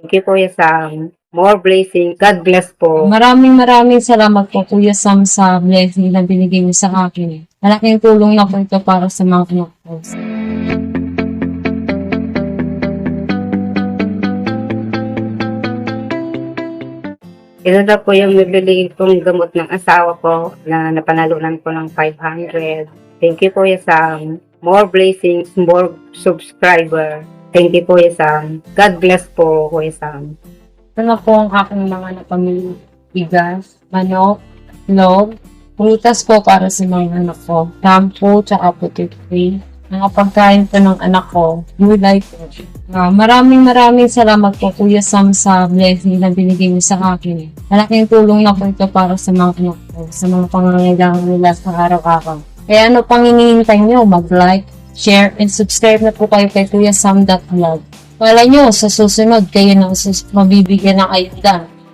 Thank you, Kuya Sam. More blessing. God bless po. Maraming maraming salamat po Kuya Sam sa blessing na binigay niyo sa akin. Malaking tulong na po ito para sa mga anak ko. Ito na po yung nabili kong gamot ng asawa ko na napanalunan ko ng 500. Thank you, Kuya Sam. More blessings, more subscriber. Thank you, Kuya Sam. God bless po, Kuya Sam. Na po ang aking mga napamili. Bigas, manok, log, prutas po para sa mga anak ko. Shampoo, tsaka puti free. Mga pagkain po ng anak ko. Gulay po. Ah, maraming maraming salamat po Kuya Sam sa blessing na binigay niyo sa akin. Malaking tulong na po ito para sa mga anak ko, sa mga pangangailangan nila sa araw-araw. Kaya ano pang hinihintay niyo? Mag-like, share, and subscribe na po kayo kay Kuya Sam.vlog. Wala nyo, sa susunod, kayo na mabibigyan ng ayuda.